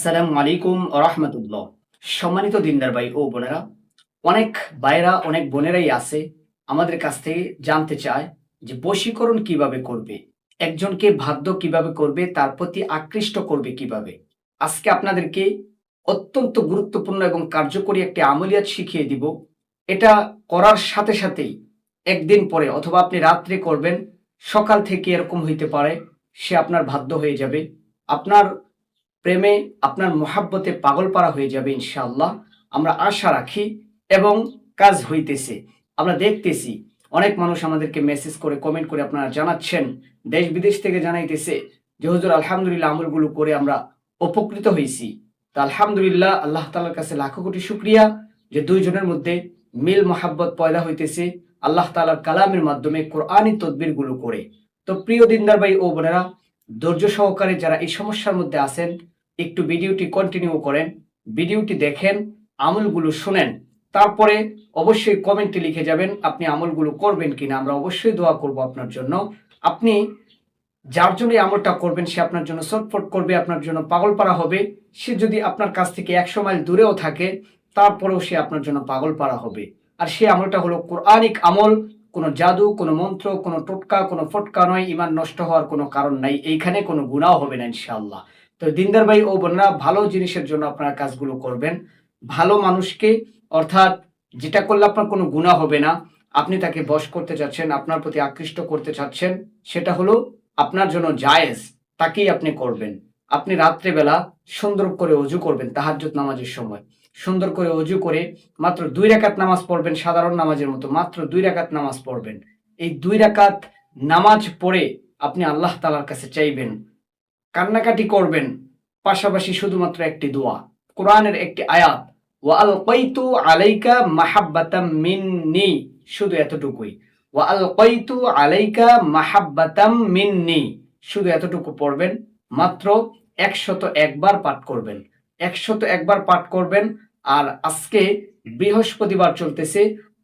আসসালামু আলাইকুম রহমতুল্লাহ। সম্মানিত দিনদার ভাই ও বোনেরা, অনেক ভাইরা অনেক বোনেরাই আছে আমাদের কাছ থেকে জানতে চায় যে বশীকরণ কীভাবে করবে, একজনকে বাধ্য কীভাবে করবে, তার প্রতি আকৃষ্ট করবে কীভাবে। আজকে আপনাদেরকে অত্যন্ত গুরুত্বপূর্ণ এবং কার্যকরী একটি আমলিয়াত শিখিয়ে দিব। এটা করার সাথে সাথেই একদিন পরে অথবা আপনি রাত্রে করবেন, সকাল থেকে এরকম হইতে পারে, সে আপনার বাধ্য হয়ে যাবে। আপনার প্রেমে আপনার মোহাব্বতে পাগল পারা হয়ে যাবে ইনশাআল্লাহ। আমরা আশা রাখি এবং কাজ হইতেছে। আমরা দেখতেছি, অনেক মানুষ আমাদেরকে মেসেজ করে কমেন্ট করে আপনারা জানাচ্ছেন। দেশ বিদেশ থেকে জানাইতেছে যে, হুজুর, আলহামদুলিল্লাহ আমলগুলো করে আমরা উপকৃত হয়েছি তা আলহামদুলিল্লাহ আল্লাহ তালার কাছে লাখো কোটি শুক্রিয়া যে, দুইজনের মধ্যে মিল, মোহাব্বত পয়দা হইতেছে আল্লাহ তালার কালামের মাধ্যমে কোরআনী তদবিরগুলো করে। তো প্রিয় দিনদার ভাই ও বোনেরা, ধৈর্য সহকারে যারা এই সমস্যার মধ্যে আছেন একটু ভিডিওটি কন্টিনিউ করেন, ভিডিওটি দেখেন, আমলগুলো শুনেন, তারপরে অবশ্যই কমেন্টে লিখে যাবেন আপনি আমলগুলো করবেন কিনা। আমরা অবশ্যই দোয়া করব আপনার জন্য। আপনি যার জন্য আমলটা করবেন, সে আপনার জন্য ছটফট করবে, আপনার জন্য পাগল পারা হবে। সে যদি আপনার কাছ থেকে একশো মাইল দূরেও থাকে, তারপরেও সে আপনার জন্য পাগল পারা হবে। আর সে আমলটা হলো কোরআনিক আমল। কোনো জাদু, কোনো মন্ত্র, কোনো টোটকা, কোনো ফটকা নয়। ইমান নষ্ট হওয়ার কোনো কারণ নাই। এইখানে কোনো গুণাও হবে না ইনশাআল্লাহ। তো দিনদার ভাই ও বোনরা, ভালো জিনিসের জন্য আপনারা কাজগুলো করবেন। ভালো মানুষকে, অর্থাৎ যেটা করলে আপনার কোনো গুণা হবে না, আপনি তাকে বশ করতে চাচ্ছেন, আপনার প্রতি আকৃষ্ট করতে চাচ্ছেন, সেটা হলো আপনার জন্য জায়েজ, তাকেই আপনি করবেন। আপনি রাত্রেবেলা সুন্দর করে অজু করবেন, তাহাজ্জুদ নামাজের সময়। সুন্দর করে অজু করে মাত্র দুই রাকাত নামাজ পড়বেন, সাধারণ নামাজের মতো মাত্র দুই রাকাত নামাজ পড়বেন। এই দুই রাকাত নামাজ পড়ে আপনি আল্লাহ তালার কাছে চাইবেন কান্নাকাটি করবেন, পাশাপাশি শুধুমাত্র একটি দোয়া। কোরআনের একটি আয়াত ওয়াল কৈতু আলাইকা মাহাব্বাতাম মিন্নি শুধু এতটুকুই। ওয়াল কৈতু আলাইকা মাহাব্বাতাম মিন্নি শুধু এতটুকু পড়বেন, মাত্র একশত একবার পাঠ করবেন। একশত একবার পাঠ করবেন, আর আজকে বৃহস্পতিবার চলতেছে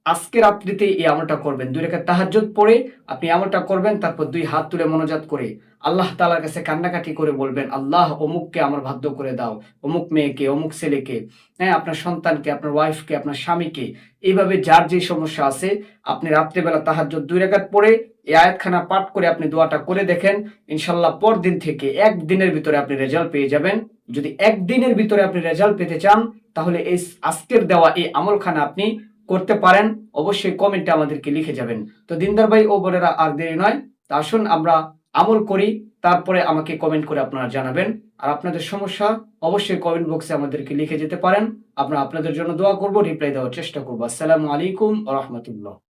আজকে রাত্রিতে এই আমলটা করবেন। দুই রেখা তাহাজ্জুদ পড়ে আপনি আমলটা করবেন, তারপর দুই হাত তুলে মনোজাত করে আল্লাহ তালার কাছে কান্নাকাটি করে বলবেন, আল্লাহ, অমুককে আমার বাধ্য করে দাও, অমুক মেয়েকে, অমুক ছেলেকে হ্যাঁ আপনার সন্তানকে, আপনার ওয়াইফকে আপনার স্বামীকে। এইভাবে যার যে সমস্যা আছে, আপনি রাত্রেবেলা তাহাজ্জুদ দুই রেখাত পড়ে এই আয়াতখানা পাঠ করে আপনি দোয়াটা করে দেখেন ইনশাল্লাহ পর দিন থেকে একদিনের ভিতরে আপনি রেজাল্ট পেয়ে যাবেন। যদি একদিনের ভিতরে আপনি রেজাল্ট পেতে চান, তাহলে এই আজকের দেওয়া এই আমলখানা আপনি করতে পারেন, অবশ্যই কমেন্টে আমাদেরকে লিখে যাবেন। তো দিনদার ভাই ও বোনেরা, আর দেরি নয়, তা আসুন আমরা আমল করি, তারপরে আমাকে কমেন্ট করে আপনারা জানাবেন। আর আপনাদের সমস্যা, অবশ্যই কমেন্ট বক্সে আমাদেরকে লিখে যেতে পারেন। আমরা আপনাদের জন্য দোয়া করব রিপ্লাই দেওয়ার চেষ্টা করব। আসসালামু আলাইকুম রহমতুল্লাহ।